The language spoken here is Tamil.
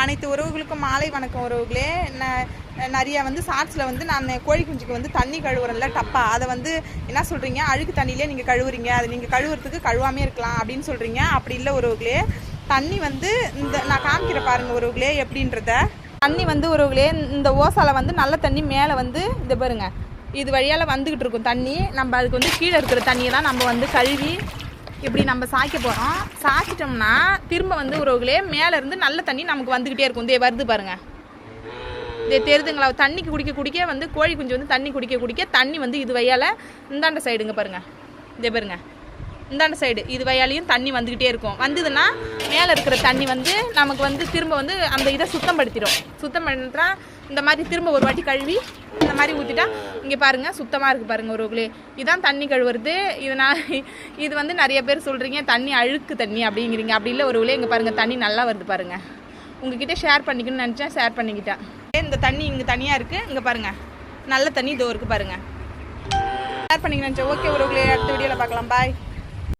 அனைத்து உறவுகளுக்கும் மாலை வணக்கம் உறவுகளே. நிறைய வந்து ஷார்ட்ஸில் வந்து நான் கோழி குஞ்சுக்கு வந்து தண்ணி கழுவுறேன்ல டப்பா. அதை வந்து என்ன சொல்கிறீங்க அழுக்கு தண்ணியிலே நீங்கள் கழுவுறீங்க. அதை நீங்கள் கழுவுறதுக்கு கழுவாமே இருக்கலாம் அப்படின்னு சொல்கிறீங்க அப்படி இல்லை உறவுகளே. தண்ணி வந்து இந்த நான் காமிக்கிற பாருங்கள் உறவுகளே எப்படின்றத. தண்ணி வந்து உறவுகளே இந்த ஓசால வந்து நல்ல தண்ணி மேலே வந்து இந்த பாருங்க. இது வழியால் வந்துக்கிட்டு இருக்கும் தண்ணி. நம்ம அதுக்கு வந்து கீழே இருக்கிற தண்ணியை தான் நம்ம வந்து கழுவி இப்படி நம்ம சாய்க்க போகிறோம் சாய்ச்சிட்டோம்னா திரும்ப வந்து உறவுகளே மேலே இருந்து நல்ல தண்ணி நமக்கு வந்துக்கிட்டே இருக்கும். இதே வருது பாருங்க. இதே தெருதுங்களா? தண்ணிக்கு குடிக்க குடிக்க வந்து கோழி குஞ்சு வந்து தண்ணி குடிக்க குடிக்க தண்ணி வந்து இது வையால் இந்தாண்ட சைடுங்க பாருங்க. இதே பாருங்க. இந்தாண்ட சைடு இது வயாலையும் தண்ணி வந்துக்கிட்டே இருக்கும். வந்ததுன்னா மேலே இருக்கிற தண்ணி வந்து நமக்கு வந்து திரும்ப வந்து அந்த இதை சுத்தம் படுத்திடும் சுத்தம் பண்ணுறா இந்த மாதிரி திரும்ப ஒரு வாட்டி கழுவி இந்த மாதிரி ஊற்றிட்டா இங்கே பாருங்கள் சுத்தமாக இருக்குது பாருங்கள் ஒரு இதுதான் தண்ணி கழுவுறது. இதனால் இது வந்து நிறைய பேர் சொல்கிறீங்க தண்ணி அழுக்கு தண்ணி அப்படிங்கிறீங்க. அப்படி இல்லை ஒரு இங்கே பாருங்கள் தண்ணி நல்லா வருது பாருங்கள் உங்ககிட்ட ஷேர் பண்ணிக்கணும்னு நினச்சேன் ஷேர் பண்ணிக்கிட்டேன். இந்த தண்ணி இங்கே தனியாக இருக்குது இங்கே பாருங்கள் நல்ல தண்ணி இதோ இருக்குது பாருங்கள் ஷேர் பண்ணிக்க நினச்சேன். ஓகே ஒரு அடுத்த வீடியோவில் பார்க்கலாம். பாய்